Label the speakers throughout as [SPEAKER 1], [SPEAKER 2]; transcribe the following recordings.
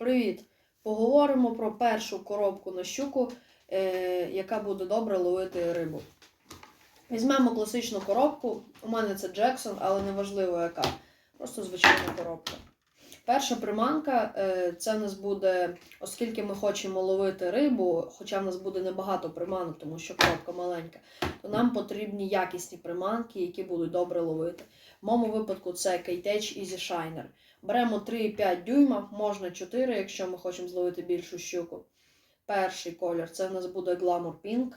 [SPEAKER 1] Привіт! Поговоримо про першу коробку на щуку, е, яка буде добре ловити рибу. Візьмемо класичну коробку. У мене це Джексон, але не важливо яка. Просто звичайна коробка. Перша приманка е, це в нас буде, оскільки ми хочемо ловити рибу, хоча в нас буде небагато приманок, тому що коробка маленька, то нам потрібні якісні приманки, які будуть добре ловити. В моєму випадку це K-Tech Easy Shiner. Беремо 3,5 дюйма, можна 4, якщо ми хочемо зловити більшу щуку. Перший колір це в нас буде Glamour Pink.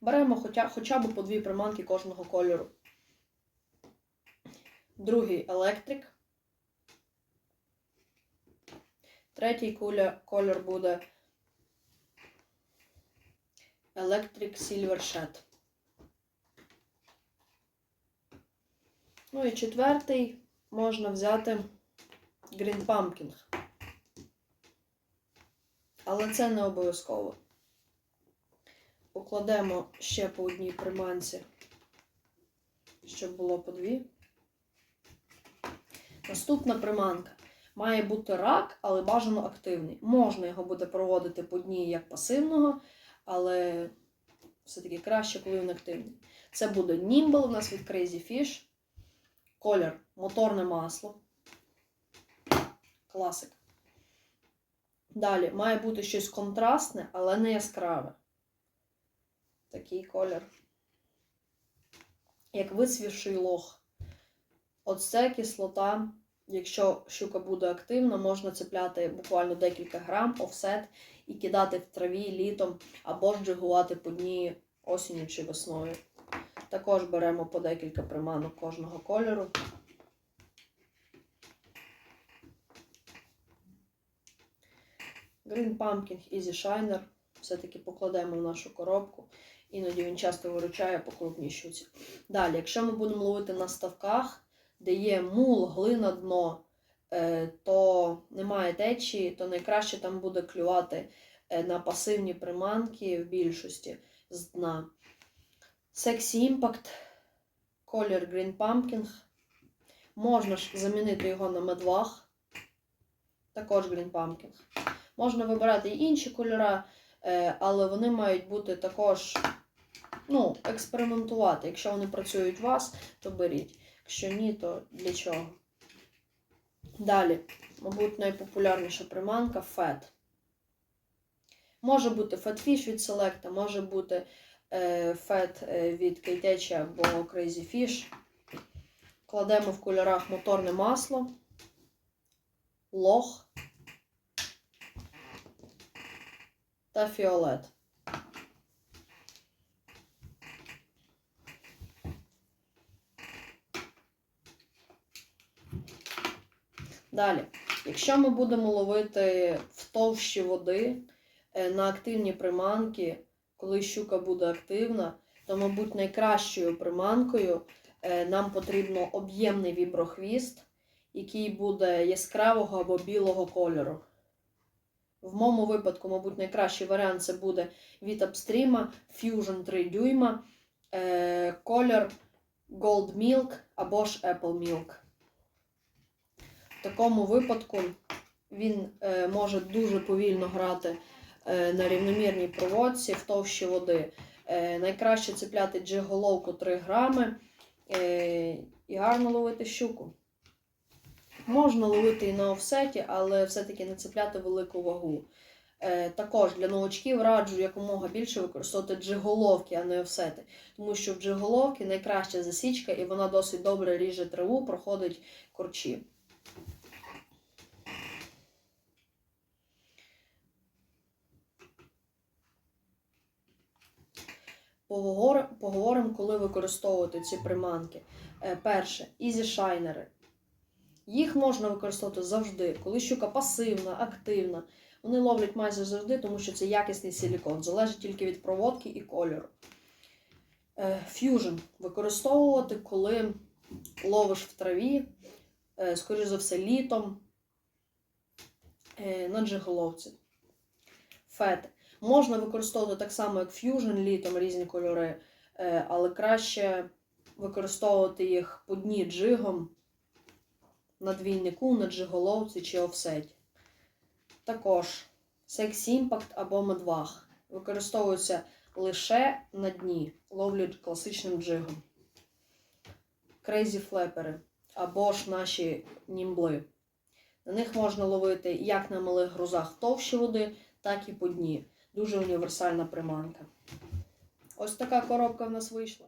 [SPEAKER 1] Беремо хоча, хоча б по дві приманки кожного кольору. Другий Electric. Третій куля, колір буде Electric Silver Shed. Ну і четвертий можна взяти Green Pumpkin. Але це не обов'язково. Покладемо ще по одній приманці, щоб було по дві. Наступна приманка. Має бути рак, але бажано активний. Можна його буде проводити по дні як пасивного, але все-таки краще, коли він активний. Це буде Nimble у нас від Crazy Fish. Колір моторне масло. Класик. Далі має бути щось контрастне, але не яскраве. Такий колір. Як висвівший лох. Оце кислота. Якщо щука буде активна, можна цепляти буквально декілька грам офсет і кидати в траві літом або ж джигувати по дні осінню чи весною. Також беремо по декілька приманок кожного кольору. Green Pumpkin Easy Shiner. Все-таки покладемо в нашу коробку. Іноді він часто виручає по крупній щуці. Далі, якщо ми будемо ловити на ставках, де є мул, глина дно, е, то немає течії, то найкраще там буде клювати е, на пасивні приманки в більшості з дна. Sexy Impact, колір Green Pumpkin. Можна ж замінити його на медвах. Також Green Pumpkin. Можна вибирати і інші кольори, е, але вони мають бути також ну, експериментувати. Якщо вони працюють у вас, то беріть. Якщо ні, то для чого? Далі, мабуть, найпопулярніша приманка фет. Може бути Fatfish від Select, може бути фет е, від Кейтечі або Crazy Fish. Кладемо в кольорах моторне масло, лох та фіолет. Далі, якщо ми будемо ловити в товщі води е, на активні приманки, коли щука буде активна, то, мабуть, найкращою приманкою е, нам потрібно об'ємний віброхвіст, який буде яскравого або білого кольору. В моєму випадку, мабуть, найкращий варіант це буде від Upstream Fusion 3 дюйма, е, колір Gold Milk або ж Apple Milk. В такому випадку він е, може дуже повільно грати на рівномірній проводці в товщі води. Е, найкраще цепляти джиголовку 3 грами е, і гарно ловити щуку. Можна ловити і на офсеті, але все-таки не цепляти велику вагу. Е, також для новачків раджу якомога більше використовувати джиголовки, а не офсети. Тому що в джиголовки найкраща засічка і вона досить добре ріже траву, проходить корчі. Поговоримо, коли використовувати ці приманки. Е, перше, ізі-шайнери. Їх можна використовувати завжди, коли щука пасивна, активна. Вони ловлять майже завжди, тому що це якісний силікон. Залежить тільки від проводки і кольору. Ф'южн використовувати, коли ловиш в траві, е, скоріш за все, літом е, на джиголовці. Фет. Можна використовувати так само, як Fusion літом різні кольори, е, але краще використовувати їх по дні джигом на двійнику, на джиголовці чи офсеті. Також Sex Impact або медваг використовуються лише на дні, ловлять класичним джигом. Crazy флепери або ж наші німбли. На них можна ловити як на малих грузах товщі води, так і по дні. Дуже універсальна приманка. Ось така коробка в нас вийшла.